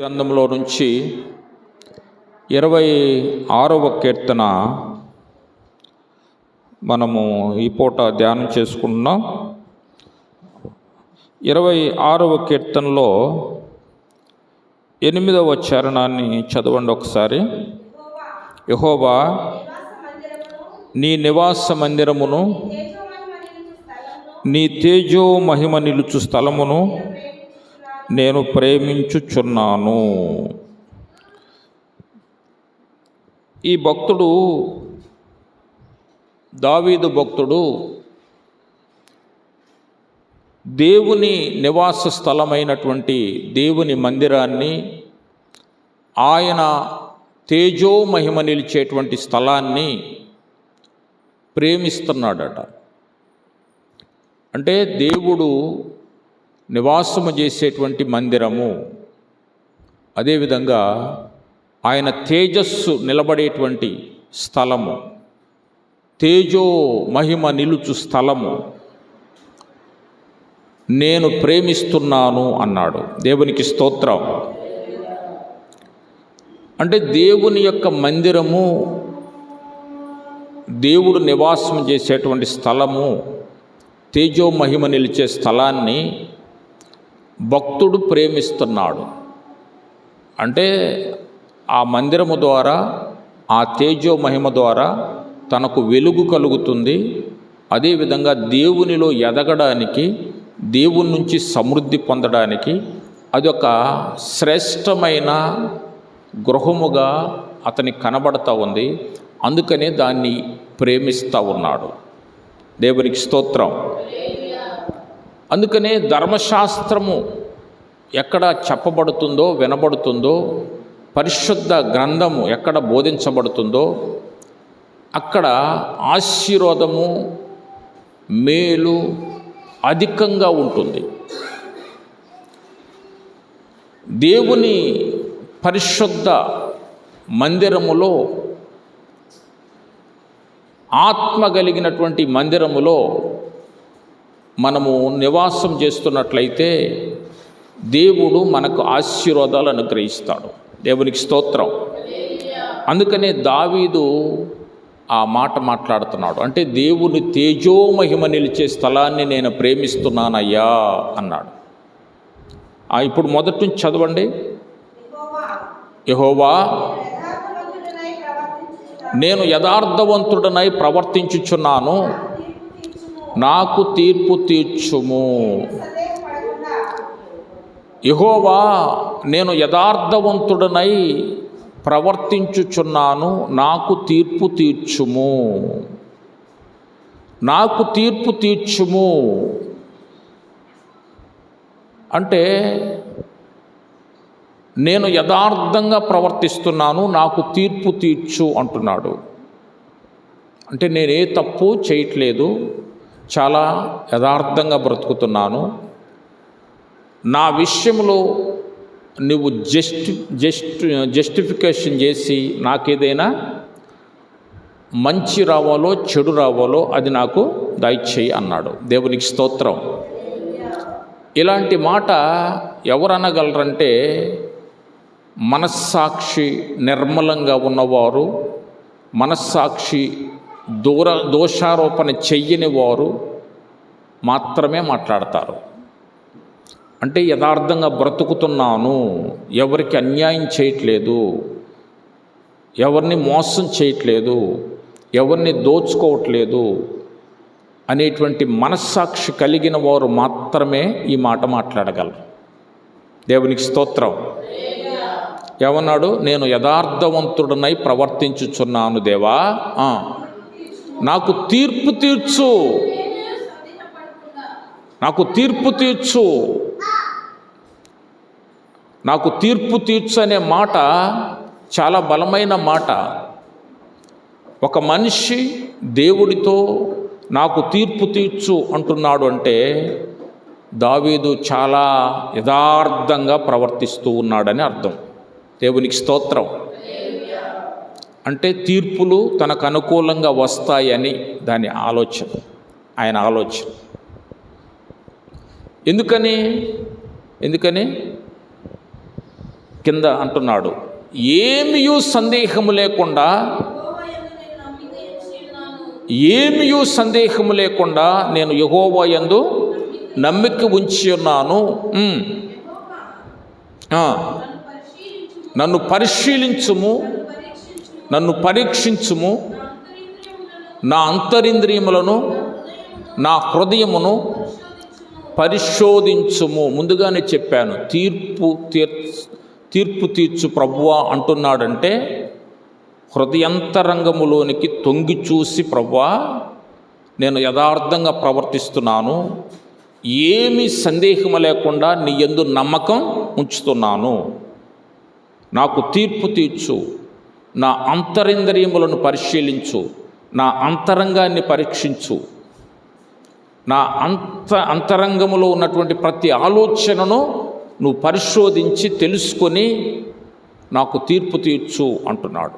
గ్రంథంలో నుంచి ఇరవై ఆరవ కీర్తన మనము ఈ పూట ధ్యానం చేసుకుంటున్నాం. ఇరవై ఆరవ కీర్తనలో ఎనిమిదవ చరణాన్ని చదవండి ఒకసారి. యహోబా నీ నివాస మందిరమును నీ తేజో మహిమ నిలుచు స్థలమును నేను ప్రేమించుచున్నాను. ఈ భక్తుడు దావీదు భక్తుడు దేవుని నివాస స్థలమైనటువంటి దేవుని మందిరాన్ని ఆయన తేజో మహిమ నిలిచేటువంటి స్థలాన్ని ప్రేమిస్తున్నాడట. అంటే దేవుడు నివాసము చేసేటువంటి మందిరము. అదేవిధంగా ఆయన తేజస్సు నిలబడేటువంటి స్థలము. తేజో మహిమ నిలుచు స్థలము. నేను ప్రేమిస్తున్నాను అన్నాడు. దేవునికి స్తోత్రం. అంటే దేవుని యొక్క మందిరము దేవుడు నివాసం చేసేటువంటి స్థలము తేజో మహిమ నిలిచే స్థలాన్ని భక్తుడు ప్రేమిస్తున్నాడు. అంటే ఆ మందిరము ద్వారా ఆ తేజో మహిమ ద్వారా తనకు వెలుగు కలుగుతుంది. అదేవిధంగా దేవునిలో ఎదగడానికి దేవుని నుంచి సమృద్ధి పొందడానికి అదొక శ్రేష్టమైన గృహముగా అతనికి కనబడతా ఉంది. అందుకనే దాన్ని ప్రేమిస్తూ ఉన్నాడు. దేవునికి స్తోత్రం. అందుకనే ధర్మశాస్త్రము ఎక్కడ చెప్పబడుతుందో వినబడుతుందో పరిశుద్ధ గ్రంథము ఎక్కడ బోధించబడుతుందో అక్కడ ఆశీర్వాదము మేలు అధికంగా ఉంటుంది. దేవుని పరిశుద్ధ మందిరములో ఆత్మ కలిగినటువంటి మందిరములో మనము నివాసం చేస్తున్నట్లయితే దేవుడు మనకు ఆశీర్వాదాలు అనుగ్రహిస్తాడు. దేవునికి స్తోత్రం. అందుకనే దావీదు ఆ మాట మాట్లాడుతున్నాడు. అంటే దేవుని తేజోమహిమ నిలిచే స్థలాన్ని నేను ప్రేమిస్తున్నానయ్యా అన్నాడు. ఇప్పుడు మొదటి నుంచి చదవండి. యహోవా నేను యథార్థవంతుడనై ప్రవర్తించుచున్నాను. నాకు తీర్పు తీర్చుము. యహోవా నేను యథార్థవంతుడనై ప్రవర్తించుచున్నాను నాకు తీర్పు తీర్చుము. నాకు తీర్పు తీర్చుము. అంటే నేను యథార్థంగా ప్రవర్తిస్తున్నాను నాకు తీర్పు తీర్చు అంటున్నాడు. అంటే నేను ఏ తప్పు చేయట్లేదు చాలా యథార్థంగా బ్రతుకుతున్నాను. నా విషయంలో నువ్వు జస్టి జస్ట్ జస్టిఫికేషన్ చేసి నాకేదైనా మంచి రావాలో చెడు రావాలో అది నాకు దయచేయి అన్నాడు. దేవునికి స్తోత్రం. ఇలాంటి మాట ఎవరు అనగలరంటే మనస్సాక్షి నిర్మలంగా ఉన్నవారు మనస్సాక్షి దూర దోషారోపణ చెయ్యని వారు మాత్రమే మాట్లాడతారు. అంటే యథార్థంగా బ్రతుకుతున్నాను ఎవరికి అన్యాయం చేయట్లేదు ఎవరిని మోసం చేయట్లేదు ఎవరిని దోచుకోవట్లేదు అనేటువంటి మనస్సాక్షి కలిగిన వారు మాత్రమే ఈ మాట మాట్లాడగలరు. దేవునికి స్తోత్రం. ఏమన్నాడు? నేను యథార్థవంతుడనై ప్రవర్తించుచున్నాను దేవా. నాకు తీర్పు తీర్చు. నాకు తీర్పు తీర్చు. నాకు తీర్పు తీర్చు అనే మాట చాలా బలమైన మాట. ఒక మనిషి దేవుడితో నాకు తీర్పు తీర్చు అంటున్నాడు అంటే దావీదు చాలా యథార్థంగా ప్రవర్తిస్తూ ఉన్నాడని అర్థం. దేవునికి స్తోత్రం. అంటే తీర్పులు తనకు అనుకూలంగా వస్తాయని దాని ఆలోచన ఆయన ఆలోచన. ఎందుకని? ఎందుకని? కింద అంటున్నాడు ఏమియు సందేహము లేకుండా ఏమియూ సందేహము లేకుండా నేను యహోవా యందు నమ్మిక ఉంచి ఉన్నాను. నన్ను పరిశీలించుము నన్ను పరీక్షించుము. నా అంతరింద్రియములను నా హృదయమును పరిశోధించుము. ముందుగానే చెప్పాను తీర్పు తీర్ తీర్పు తీర్చు ప్రభువా అంటున్నాడంటే హృదయంతరంగములోనికి తొంగి చూసి ప్రభువా నేను యథార్థంగా ప్రవర్తిస్తున్నాను. ఏమి సందేహము లేకుండా నీ ఎందు నమ్మకం ఉంచుతున్నాను. నాకు తీర్పు తీర్చు. నా అంతరింద్రియములను పరిశీలించు. నా అంతరంగాన్ని పరీక్షించు. నా అంత అంతరంగములో ఉన్నటువంటి ప్రతి ఆలోచనను నువ్వు పరిశోధించి తెలుసుకొని నాకు తీర్పు తీర్చు అంటున్నాడు.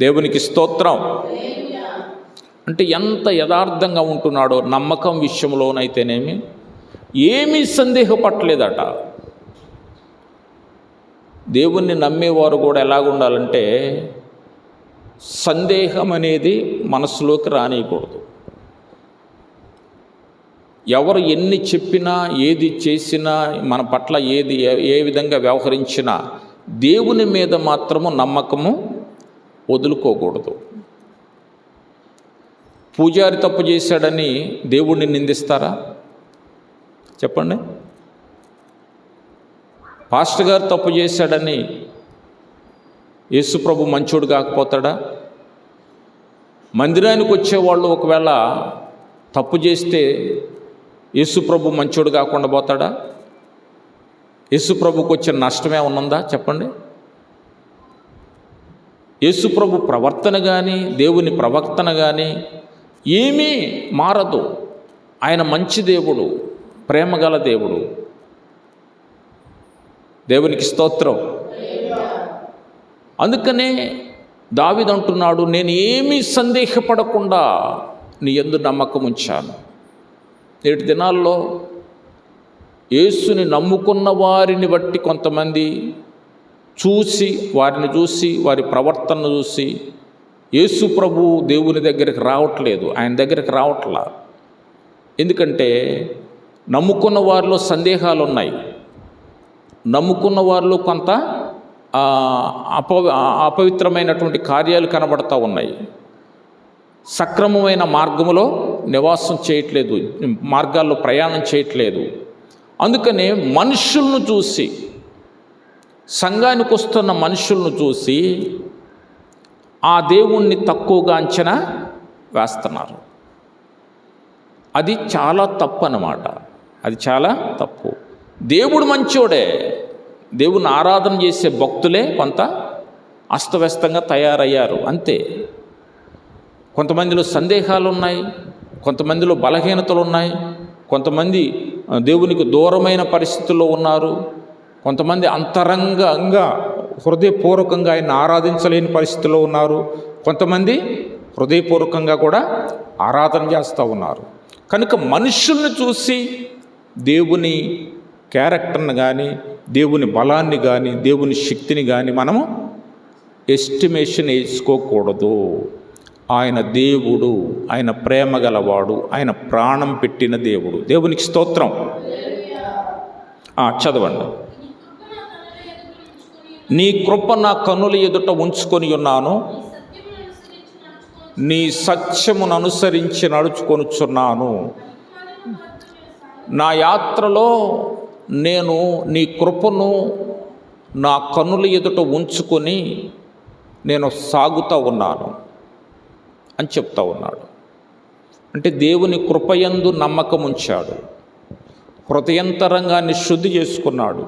దేవునికి స్తోత్రం. అంటే ఎంత యథార్థంగా ఉంటున్నాడో నమ్మకం విషయంలోనైతేనేమి? ఏమీ సందేహపట్టలేదట. దేవుణ్ణి నమ్మేవారు కూడా ఎలాగుండాలంటే సందేహం అనేది మనసులోకి రానియకూడదు. ఎవరు ఎన్ని చెప్పినా ఏది చేసినా మన పట్ల ఏది ఏ- ఏ విధంగా వ్యవహరించినా దేవుని మీద మాత్రము నమ్మకము వదులుకోకూడదు. పూజారి తప్పు చేశాడని దేవుణ్ణి నిందిస్తారా? చెప్పండి. పాస్టర్ గారు తప్పు చేశాడని యేసుప్రభు మంచోడు కాకపోతాడా? మందిరానికి వచ్చేవాళ్ళు ఒకవేళ తప్పు చేస్తే యేసుప్రభు మంచోడు కాకుండా పోతాడా? యేసుప్రభుకు వచ్చిన నష్టమే ఉన్నదా? చెప్పండి. యేసుప్రభు ప్రవర్తన కానీ దేవుని ప్రవర్తన కానీ ఏమీ మారదు. ఆయన మంచి దేవుడు ప్రేమగల దేవుడు. దేవునికి స్తోత్రం. అందుకనే దావిదంటున్నాడు నేను ఏమీ సందేహపడకుండా నీ ఎందు నమ్మకం ఉంచాను. నేటి దినాల్లో యేసుని నమ్ముకున్న వారిని బట్టి కొంతమంది చూసి వారిని చూసి వారి ప్రవర్తన చూసి యేసు ప్రభు దేవుని దగ్గరికి రావట్లేదు ఆయన దగ్గరికి రావట్లా. ఎందుకంటే నమ్ముకున్న వారిలో సందేహాలు ఉన్నాయి నమ్ముకున్న వారిలో కొంత అప అపవిత్రమైనటువంటి కార్యాలు కనబడతా ఉన్నాయి. సక్రమమైన మార్గములో నివాసం చేయట్లేదు మార్గాల్లో ప్రయాణం చేయట్లేదు. అందుకనే మనుషులను చూసి సంఘానికి వస్తున్న మనుషులను చూసి ఆ దేవుణ్ణి తక్కువగా అంచనా వేస్తున్నారు. అది చాలా తప్పు అన్నమాట అది చాలా తప్పు. దేవుడు మంచోడే. దేవుని ఆరాధన చేసే భక్తులే కొంత అస్తవ్యస్తంగా తయారయ్యారు అంతే. కొంతమందిలో సందేహాలు ఉన్నాయి కొంతమందిలో బలహీనతలు ఉన్నాయి కొంతమంది దేవునికి దూరమైన పరిస్థితుల్లో ఉన్నారు కొంతమంది అంతరంగంగా హృదయపూర్వకంగా ఆయన ఆరాధించలేని పరిస్థితిలో ఉన్నారు కొంతమంది హృదయపూర్వకంగా కూడా ఆరాధన చేస్తూ ఉన్నారు. కనుక మనుషుల్ని చూసి దేవుని క్యారెక్టర్ని కానీ దేవుని బలాన్ని కానీ దేవుని శక్తిని కానీ మనము ఎస్టిమేషన్ వేసుకోకూడదు. ఆయన దేవుడు ఆయన ప్రేమ గలవాడు ఆయన ప్రాణం పెట్టిన దేవుడు. దేవునికి స్తోత్రం. చదవండి. నీ కృప నా కన్నుల ఎదుట ఉంచుకొని ఉన్నాను. నీ సత్యమును అనుసరించి నడుచుకొనుచున్నాను. నా యాత్రలో నేను నీ కృపను నా కన్నుల ఎదుట ఉంచుకొని నేను సాగుతూ ఉన్నాను అని చెప్తా ఉన్నాడు. అంటే దేవుని కృపయందు నమ్మకం ఉంచాడు. హృదయంతరంగాన్ని శుద్ధి చేసుకున్నాడు.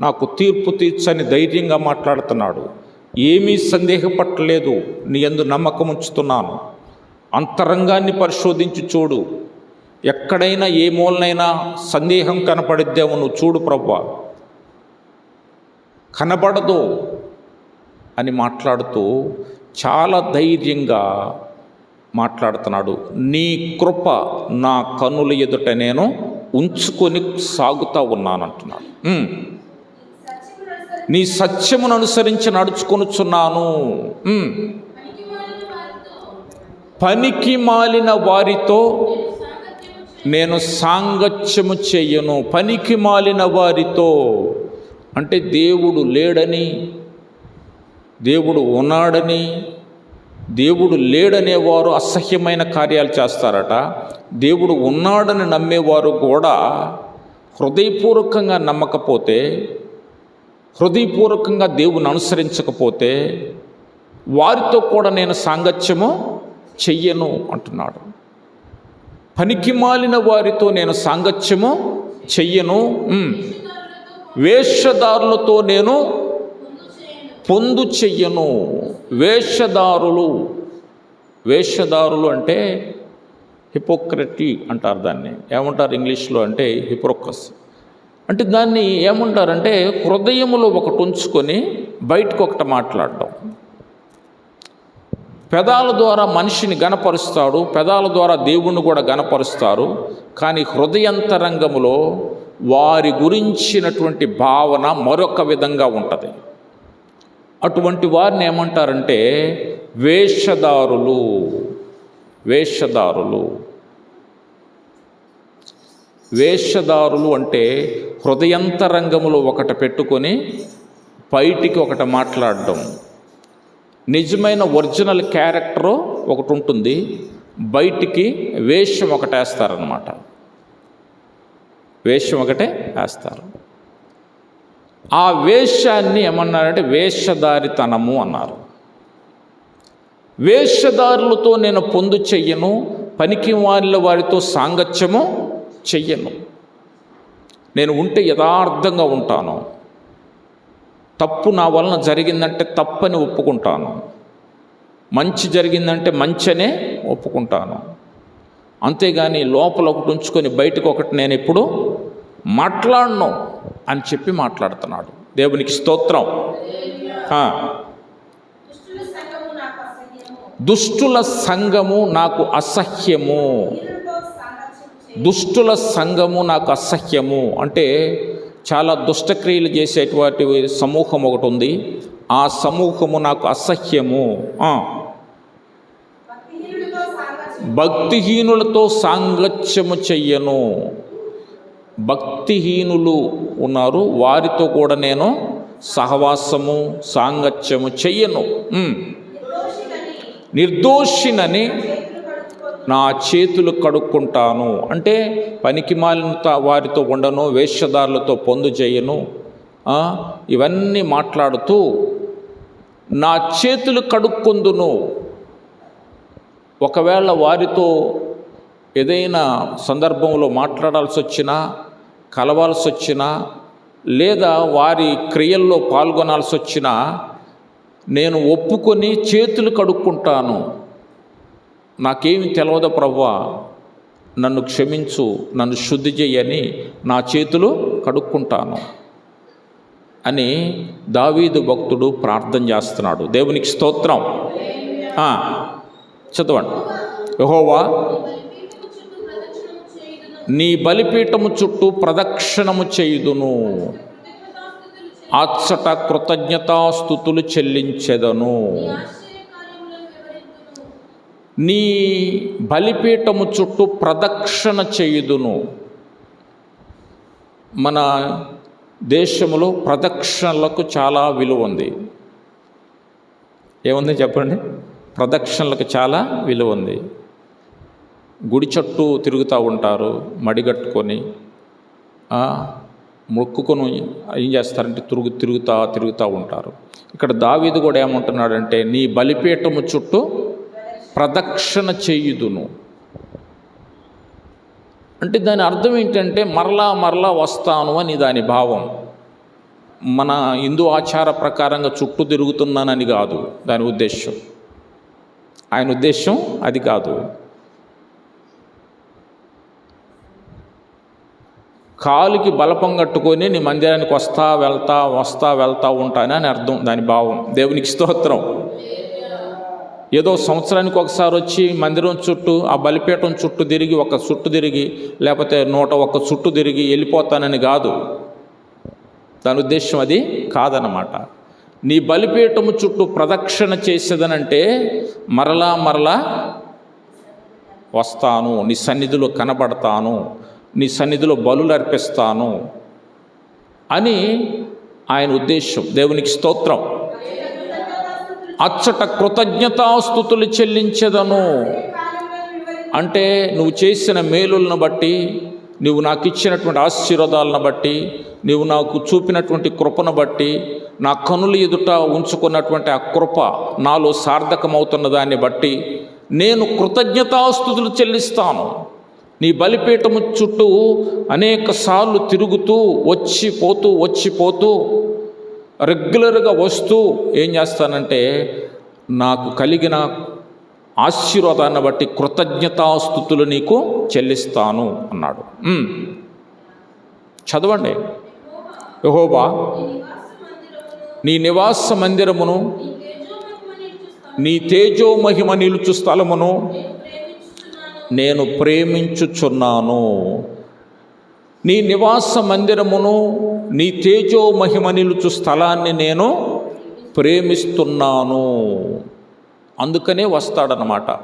నాకు తీర్పు తీర్చని ధైర్యంగా మాట్లాడుతున్నాడు. ఏమీ సందేహపట్టలేదు. నీ ఎందు నమ్మకం ఉంచుతున్నాను. అంతరంగాన్ని పరిశోధించి చూడు. ఎక్కడైనా ఏ మూలనైనా సందేహం కనపడిద్దేమో నువ్వు చూడు ప్రభా కనబడదు అని మాట్లాడుతూ చాలా ధైర్యంగా మాట్లాడుతున్నాడు. నీ కృప నా కనుల ఎదుట నేను ఉంచుకొని సాగుతూ ఉన్నాను అంటున్నాడు నీ సత్యమును అనుసరించి నడుచుకొనుచున్నాను. పనికి మాలిన వారితో నేను సాంగత్యము చెయ్యను పనికి మాలిన వారితో. అంటే దేవుడు లేడని దేవుడు ఉన్నాడని దేవుడు లేడనేవారు అసహ్యమైన కార్యాలు చేస్తారట. దేవుడు ఉన్నాడని నమ్మేవారు కూడా హృదయపూర్వకంగా నమ్మకపోతే హృదయపూర్వకంగా దేవుని అనుసరించకపోతే వారితో కూడా నేను సాంగత్యము చెయ్యను అంటున్నాడు. పనికిమాలిన వారితో నేను సాంగత్యము చెయ్యను. వేషధారులతో నేను పొందు చెయ్యను. వేషధారులు. వేషధారులు అంటే హిపోక్రటీ అంటారు దాన్ని. ఏమంటారు ఇంగ్లీష్లో అంటే హిప్రోకస్ అంటే దాన్ని ఏమంటారంటే హృదయములో ఒకటి ఉంచుకొని బయటకు ఒకటి మాట్లాడటం పెదాల ద్వారా మనిషిని గనపరుస్తాడు పెదాల ద్వారా దేవుణ్ణి కూడా గనపరుస్తారు కానీ హృదయంతరంగములో వారి గురించినటువంటి భావన మరొక విధంగా ఉంటుంది. అటువంటి వారిని ఏమంటారంటే వేషధారులు వేషధారులు. వేషధారులు అంటే హృదయంతరంగములో ఒకటి పెట్టుకొని బయటికి ఒకటి మాట్లాడడం. నిజమైన ఒరిజినల్ క్యారెక్టరు ఒకటి ఉంటుంది. బయటికి వేషం ఒకటి వేస్తారనమాట వేషం ఒకటే వేస్తారు. ఆ వేషాన్ని ఏమన్నారంటే వేషధారితనము అన్నారు. వేషధారులతో నేను పొందు చెయ్యను పనికి వాళ్ళ వారితో సాంగత్యము చెయ్యను. నేను ఉంటే యథార్థంగా ఉంటాను. తప్పు నా వలన జరిగిందంటే తప్పని ఒప్పుకుంటాను. మంచి జరిగిందంటే మంచనే ఒప్పుకుంటాను. అంతేగాని లోపల ఒకటి ఉంచుకొని బయటకు ఒకటి నేను ఎప్పుడు మాట్లాడను అని చెప్పి మాట్లాడుతున్నాడు. దేవునికి స్తోత్రం. దుష్టుల సంఘము నాకు అసహ్యము. దుష్టుల సంఘము నాకు అసహ్యము. అంటే చాలా దుష్టక్రియలు చేసేటువంటి సమూహం ఒకటి ఉంది. ఆ సమూహము నాకు అసహ్యము. భక్తిహీనులతో సాంగత్యము చెయ్యను. భక్తిహీనులు ఉన్నారు. వారితో కూడా నేను సహవాసము సాంగత్యము చెయ్యను. నిర్దోషినని నా చేతులు కడుక్కుంటాను. అంటే పనికి మాలిన వారితో ఉండను వేషధారులతో పొందు చేయను ఇవన్నీ మాట్లాడుతూ నా చేతులు కడుక్కుందును. ఒకవేళ వారితో ఏదైనా సందర్భంలో మాట్లాడాల్సి వచ్చినా కలవాల్సి వచ్చినా లేదా వారి క్రియల్లో పాల్గొనాల్సి వచ్చినా నేను ఒప్పుకొని చేతులు కడుక్కుంటాను. నాకేమి తెలియదు ప్రవ్వా నన్ను క్షమించు నన్ను శుద్ధి చేయని నా చేతులు కడుక్కుంటాను అని దావీదు భక్తుడు ప్రార్థన చేస్తున్నాడు. దేవునికి స్తోత్రం. చదవండి. యహోవా నీ బలిపీఠము చుట్టూ ప్రదక్షిణము చేయుదును. అచ్చట కృతజ్ఞతాస్థుతులు చెల్లించెదను. నీ బలిపీఠము చుట్టూ ప్రదక్షిణ చేయుదును. మన దేశంలో ప్రదక్షిణలకు చాలా విలువ ఉంది. ఏముంది చెప్పండి? ప్రదక్షిణలకు చాలా విలువ ఉంది. గుడి చుట్టూ తిరుగుతూ ఉంటారు మడిగట్టుకొని మొక్కుకొని ఏం చేస్తారంటే తిరుగు తిరుగుతా తిరుగుతూ ఉంటారు. ఇక్కడ దావీదు కూడా ఏమంటున్నాడంటే నీ బలిపీఠము చుట్టూ ప్రదక్షిణ చేయుదును. అంటే దాని అర్థం ఏంటంటే మరలా మరలా వస్తాను అని దాని భావం. మన హిందూ ఆచార ప్రకారంగా చుట్టూ తిరుగుతున్నానని కాదు దాని ఉద్దేశం ఆయన ఉద్దేశం అది కాదు. కాలుకి బలపం కట్టుకొని నీ మందిరానికి వస్తా వెళ్తా వస్తా వెళ్తా ఉంటానని అర్థం దాని భావం. దేవునికి స్తోత్రం. ఏదో సంవత్సరానికి ఒకసారి వచ్చి మందిరం చుట్టూ ఆ బలిపీఠం చుట్టూ తిరిగి ఒక చుట్టు తిరిగి లేకపోతే నూట ఒక్క చుట్టు తిరిగి వెళ్ళిపోతానని కాదు. దాని ఉద్దేశం అది కాదనమాట నీ బలిపీఠము చుట్టూ ప్రదక్షిణ చేసేదనంటే మరలా మరలా వస్తాను నీ సన్నిధిలో కనబడతాను నీ సన్నిధిలో బలులు అర్పిస్తాను అని ఆయన ఉద్దేశం. దేవునికి స్తోత్రం. అచ్చట కృతజ్ఞతాస్థుతులు చెల్లించదను. అంటే నువ్వు చేసిన మేలులను బట్టి నువ్వు నాకు ఇచ్చినటువంటి ఆశీర్వాదాలను బట్టి నువ్వు నాకు చూపినటువంటి కృపను బట్టి నా కనుల ఎదుట ఉంచుకున్నటువంటి ఆ కృప నాలో సార్థకమవుతున్న దాన్ని బట్టి నేను కృతజ్ఞతాస్థుతులు చెల్లిస్తాను. నీ బలిపీఠము చుట్టూ అనేక సార్లు తిరుగుతూ వచ్చి పోతూ వచ్చి పోతూ రెగ్యులర్గా వస్తూ ఏం చేస్తానంటే నాకు కలిగిన ఆశీర్వాదాన్ని బట్టి కృతజ్ఞతాస్థుతులు నీకు చెల్లిస్తాను అన్నాడు. చదవండి. యహోబా నీ నివాస మందిరమును నీ తేజో మహిమ నిలుచు స్థలమును నేను ప్రేమించుచున్నాను. నీ నివాస మందిరమును నీ తేజో మహిమ నిలుచు స్థలాన్ని నేను ప్రేమిస్తున్నాను. అందుకనే వస్తాడనమాట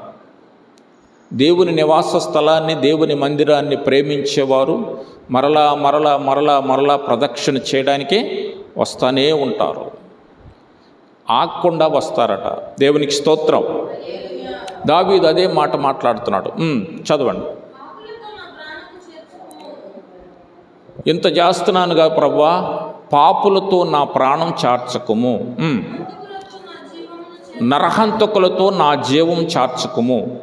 దేవుని నివాస స్థలాన్ని దేవుని మందిరాన్ని ప్రేమించేవారు మరలా మరలా మరలా మరలా ప్రదక్షిణ చేయడానికే వస్తానే ఉంటారు. ఆగకుండా వస్తారట. దేవునికి స్తోత్రం. దావీదు అదే మాట మాట్లాడుతున్నాడు. చదవండి. ఇంత చేస్తున్నానుగా ప్రవ్వా? పాపులతో నా ప్రాణం చార్చకుము. నరహంతకులతో నా జీవం చార్చకుము.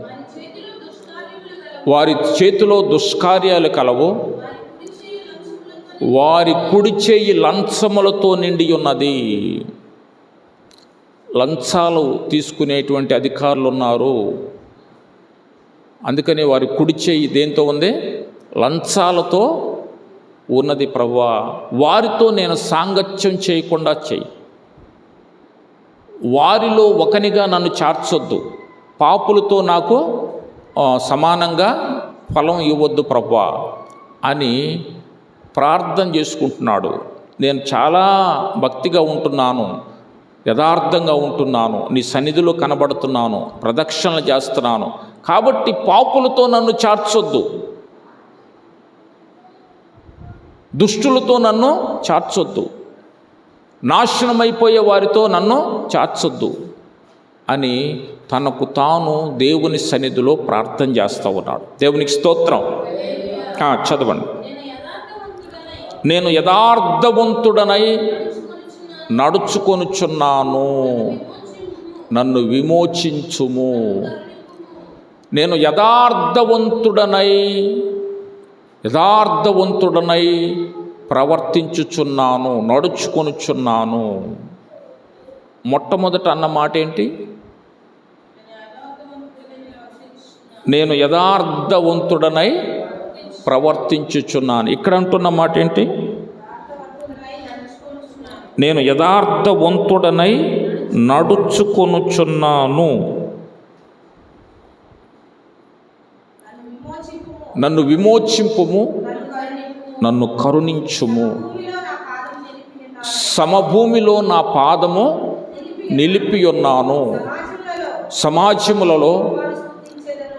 వారి చేతిలో దుష్కార్యాలు కలవు. వారి కుడి చేయి లంచములతో నిండి ఉన్నది. లంచాలు తీసుకునేటువంటి అధికారులు ఉన్నారు అందుకని వారి కుడి చేయి దేంతో ఉంది? లంచాలతో ఉన్నది ప్రవ్వా వారితో నేను సాంగత్యం చేయకుండా చెయ్యి వారిలో ఒకనిగా నన్ను చార్చొద్దు. పాపులతో నాకు సమానంగా ఫలం ఇవ్వద్దు ప్రభా అని ప్రార్థన చేసుకుంటున్నాడు. నేను చాలా భక్తిగా ఉంటున్నాను యథార్థంగా ఉంటున్నాను నీ సన్నిధిలో కనబడుతున్నాను ప్రదక్షిణలు చేస్తున్నాను. కాబట్టి పాపులతో నన్ను చార్చొద్దు. దుష్టులతో నన్ను చార్చొద్దు నాశనమైపోయే వారితో నన్ను చార్చొద్దు అని తనకు తాను దేవుని సన్నిధిలో ప్రార్థన చేస్తూ ఉన్నాడు. దేవునికి స్తోత్రం. చదవండి. నేను యథార్థవంతుడనై నడుచుకొనుచున్నాను. నన్ను విమోచించుము. నేను యథార్థవంతుడనై యథార్థవంతుడనై ప్రవర్తించుచున్నాను నడుచుకొనుచున్నాను. మొట్టమొదట అన్న మాట ఏంటి నేను యథార్థవంతుడనై ప్రవర్తించుచున్నాను. ఇక్కడ అంటున్న మాట ఏంటి నేను యథార్థవంతుడనై నడుచుకొనుచున్నాను. నన్ను విమోచింపుము నన్ను కరుణించుము. సమభూమిలో నా పాదము నిలిపి ఉన్నాను సమాజములలో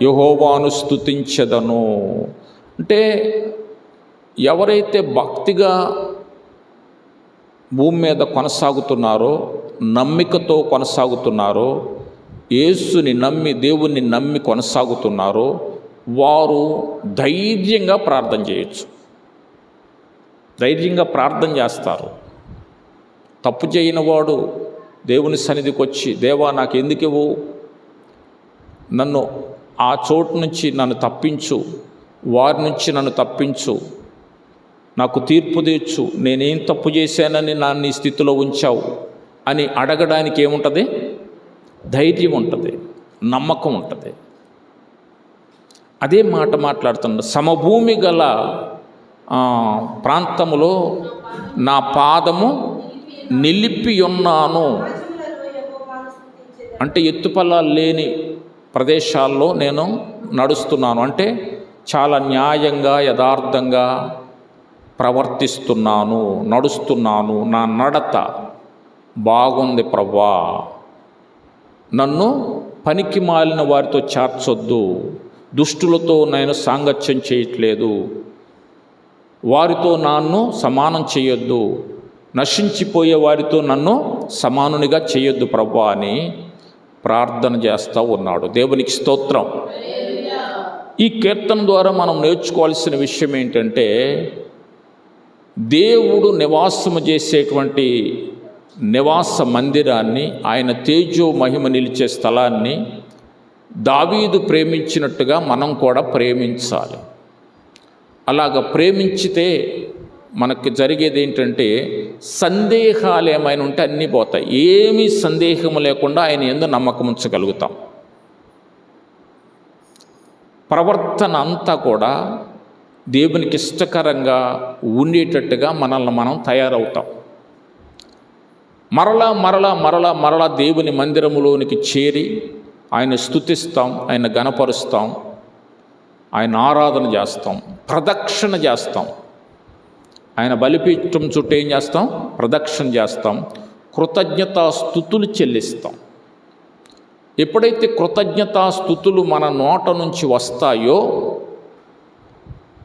యహోవాను స్థుతించదను అంటే ఎవరైతే భక్తిగా భూమి మీద కొనసాగుతున్నారో నమ్మికతో కొనసాగుతున్నారో యేసుని నమ్మి దేవుణ్ణి నమ్మి కొనసాగుతున్నారో వారు ధైర్యంగా ప్రార్థన చేయొచ్చు. ధైర్యంగా ప్రార్థన చేస్తారు. తప్పు చేయని వాడు దేవుని సన్నిధికి వచ్చి దేవా నాకు ఎందుకు ఇవ్వు? నన్ను ఆ చోటు నుంచి నన్ను తప్పించు. వారి నుంచి నన్ను తప్పించు. నాకు తీర్పు తీర్చు. నేనేం తప్పు చేశానని నన్ను ఈ స్థితిలో ఉంచావు అని అడగడానికి ఏముంటుంది? ధైర్యం ఉంటుంది. నమ్మకం ఉంటుంది. అదే మాట మాట్లాడుతున్నాడు సమభూమి గల ప్రాంతములో నా పాదము నిలిపి ఉన్నాను అంటే ఎత్తుపల్లాలు లేని ప్రదేశాల్లో నేను నడుస్తున్నాను. అంటే చాలా న్యాయంగా యథార్థంగా ప్రవర్తిస్తున్నాను నడుస్తున్నాను. నా నడత బాగుంది ప్రభా నన్ను పనికి మాలిన వారితో చేర్చొద్దు. దుష్టులతో నేను సాంగత్యం చేయట్లేదు. వారితో నన్ను సమానం చేయొద్దు. నశించిపోయే వారితో నన్ను సమానునిగా చేయొద్దు ప్రభా అని ప్రార్థన చేస్తూ ఉన్నాడు. దేవునికి స్తోత్రం. ఈ కీర్తన ద్వారా మనం నేర్చుకోవాల్సిన విషయం ఏంటంటే దేవుడు నివాసము చేసేటువంటి నివాస మందిరాన్ని ఆయన తేజో మహిమ నిలిచే స్థలాన్ని దావీదు ప్రేమించినట్టుగా మనం కూడా ప్రేమించాలి. అలాగ ప్రేమించితే మనకి జరిగేది ఏంటంటే సందేహాలు ఏమైనా ఉంటే అన్నీ పోతాయి. ఏమీ సందేహం లేకుండా ఆయన ఎందు నమ్మకం ఉంచగలుగుతాం. ప్రవర్తన అంతా కూడా దేవునికి ఇష్టకరంగా ఉండేటట్టుగా మనల్ని మనం తయారవుతాం. మరలా మరలా మరలా మరలా దేవుని మందిరములోనికి చేరి ఆయన స్థుతిస్తాం ఆయన గణపరుస్తాం ఆయన ఆరాధన చేస్తాం ప్రదక్షిణ చేస్తాం. ఆయన బలిపీఠం చుట్టూ ఏం చేస్తాం? ప్రదక్షిణ చేస్తాం. కృతజ్ఞతా స్థుతులు చెల్లిస్తాం. ఎప్పుడైతే కృతజ్ఞతా స్థుతులు మన నోట నుంచి వస్తాయో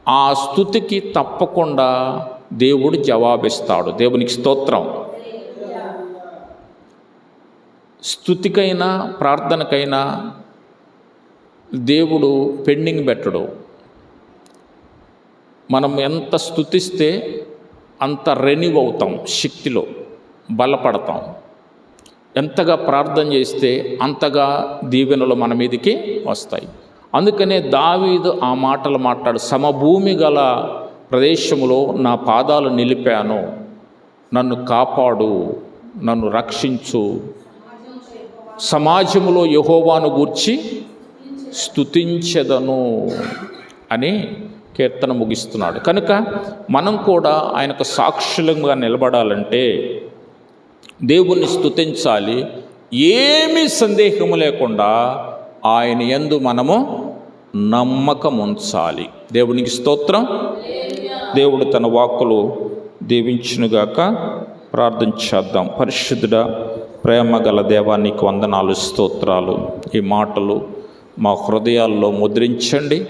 ఆ స్థుతికి తప్పకుండా దేవుడు జవాబిస్తాడు. దేవునికి స్తోత్రం. స్థుతికైనా ప్రార్థనకైనా దేవుడు పెండింగ్ పెట్టడు. మనం ఎంత స్థుతిస్తే అంత రెన్యూ అవుతాం శక్తిలో బలపడతాం. ఎంతగా ప్రార్థన చేస్తే అంతగా దీవెనలు మన మీదకి వస్తాయి. అందుకనే దావీదు ఆ మాటలు మాట్లాడు సమభూమి గల ప్రదేశంలో నా పాదాలు నిలిపాను. నన్ను కాపాడు. నన్ను రక్షించు. సమాజములో యహోవాను గూర్చి స్థుతించదను అని కీర్తన ముగిస్తున్నాడు. కనుక మనం కూడా ఆయనకు సాక్షులంగా నిలబడాలంటే దేవుణ్ణి స్థుతించాలి ఏమీ సందేహము లేకుండా ఆయన ఎందు మనము నమ్మకం ఉంచాలి. దేవునికి స్తోత్రం. దేవుడు తన వాక్కులు దీవించునుగాక ప్రార్థన చేద్దాం. పరిశుద్ధుడా ప్రేమ గల దేవానికి వందనాలు స్తోత్రాలు. ఈ మాటలు మా హృదయాల్లో ముద్రించండి.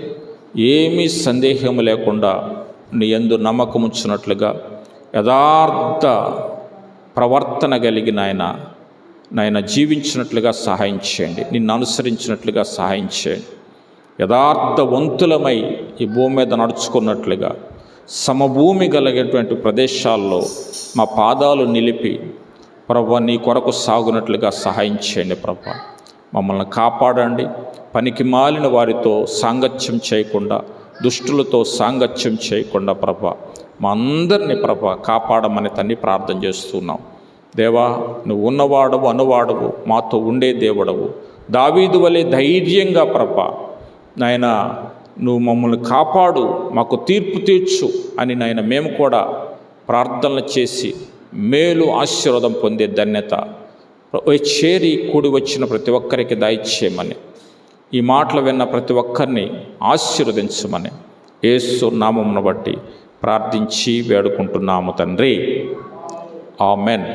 ఏమీ సందేహం లేకుండా నీ ఎందు నమ్మకం ఉంచినట్లుగా యథార్థ ప్రవర్తన కలిగిన ఆయన నాయన జీవించినట్లుగా సహాయం చేయండి. నిన్ను అనుసరించినట్లుగా సహాయం చేయండి. యథార్థవంతులమై ఈ భూమి మీద నడుచుకున్నట్లుగా సమభూమి కలిగినటువంటి ప్రదేశాల్లో మా పాదాలు నిలిపి ప్రభా నీ కొరకు సాగునట్లుగా సహాయం చేయండి ప్రభా. మమ్మల్ని కాపాడండి. పనికి మాలిన వారితో సాంగత్యం చేయకుండా దుష్టులతో సాంగత్యం చేయకుండా ప్రభ మా అందరినీ ప్రభ కాపాడమని తన్ని ప్రార్థన చేస్తున్నాం. దేవా నువ్వు ఉన్నవాడవు అనువాడవు మాతో ఉండే దేవుడవు. దావీదు వలె ధైర్యంగా ప్రభ నాయన నువ్వు మమ్మల్ని కాపాడు మాకు తీర్పు తీర్చు అని నాయన మేము కూడా ప్రార్థనలు చేసి మేలు ఆశీర్వాదం పొందే ధన్యత. చేరి కూడి వచ్చిన ప్రతి ఒక్కరికి దయచేయమని. ఈ మాటలు విన్న ప్రతి ఒక్కరిని ఆశీర్వదించమని యేసు నామమును బట్టి ప్రార్థించి వేడుకుంటున్నాము తండ్రి. ఆమెన్.